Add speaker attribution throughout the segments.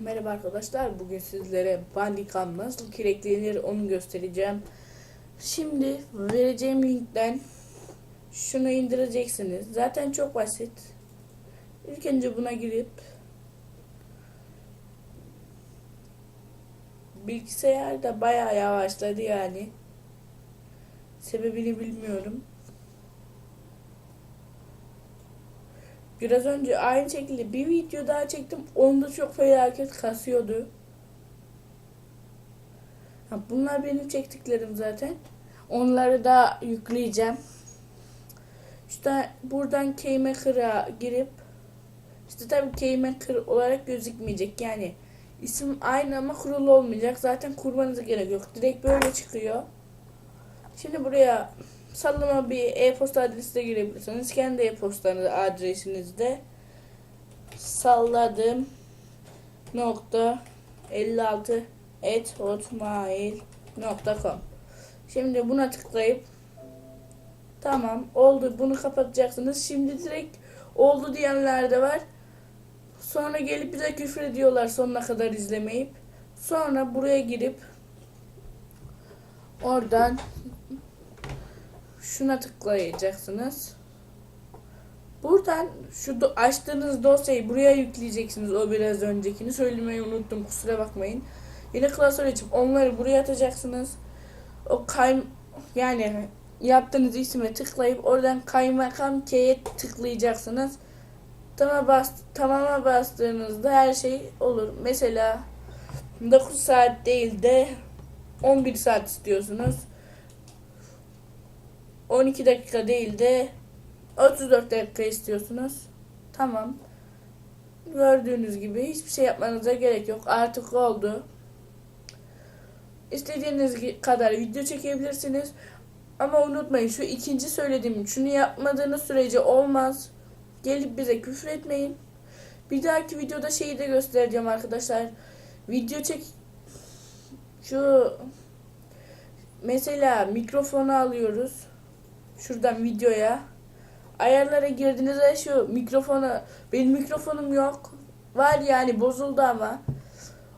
Speaker 1: Merhaba arkadaşlar. Bugün sizlere Bandicam nasıl kilitlenir onu göstereceğim. Şimdi vereceğim linkten şunu indireceksiniz. Zaten çok basit. İlk önce buna girip bilgisayar da bayağı yavaşladı yani. Sebebini bilmiyorum. Biraz önce aynı şekilde bir video daha çektim. Onda çok felaket kasıyordu. Ha, bunlar benim çektiklerim zaten. Onları da yükleyeceğim. İşte buradan Keymaker'a girip işte tabii Keymaker olarak gözükmeyecek. Yani isim aynı ama kurulu olmayacak. Zaten kurmanıza gerek yok. Direkt böyle çıkıyor. Şimdi buraya sallama bir e-posta adresi de girebilirsiniz. Kendi e-postanız adresinizde salladım nokta 56 et hotmail.com Şimdi buna tıklayıp tamam oldu bunu kapatacaksınız. Şimdi direkt oldu diyenler de var. Sonra gelip bize küfür ediyorlar sonuna kadar izlemeyip. Sonra buraya girip oradan şuna tıklayacaksınız. Buradan şu do- açtığınız dosyayı buraya yükleyeceksiniz. O biraz öncekini söylemeyi unuttum. Kusura bakmayın. Yeni klasör açıp onları buraya atacaksınız. O kay yani yaptığınız isme tıklayıp oradan kaymakam K'ye tıklayacaksınız. Tamam bas tamama bastığınızda her şey olur. Mesela 9 saat değil de 11 saat istiyorsunuz. 12 dakika değil de 34 dakika istiyorsunuz. Tamam. Gördüğünüz gibi hiçbir şey yapmanıza gerek yok. Artık oldu. İstediğiniz kadar video çekebilirsiniz. Ama unutmayın şu ikinci söylediğim şunu yapmadığınız sürece olmaz. Gelip bize küfür etmeyin. Bir dahaki videoda şeyi de göstereceğim arkadaşlar. Video çek şu mesela mikrofonu alıyoruz şuradan videoya. Ayarlara girdiğinizde şu mikrofona benim mikrofonum yok. Var yani bozuldu ama.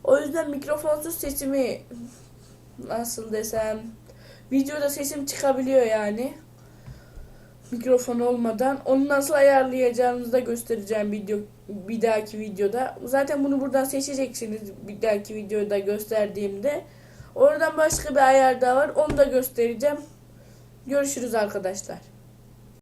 Speaker 1: O yüzden mikrofonsuz sesimi nasıl desem videoda sesim çıkabiliyor yani. Mikrofon olmadan. Onu nasıl ayarlayacağınızı da göstereceğim video bir dahaki videoda. Zaten bunu buradan seçeceksiniz bir dahaki videoda gösterdiğimde. Oradan başka bir ayar daha var. Onu da göstereceğim Görüşürüz arkadaşlar.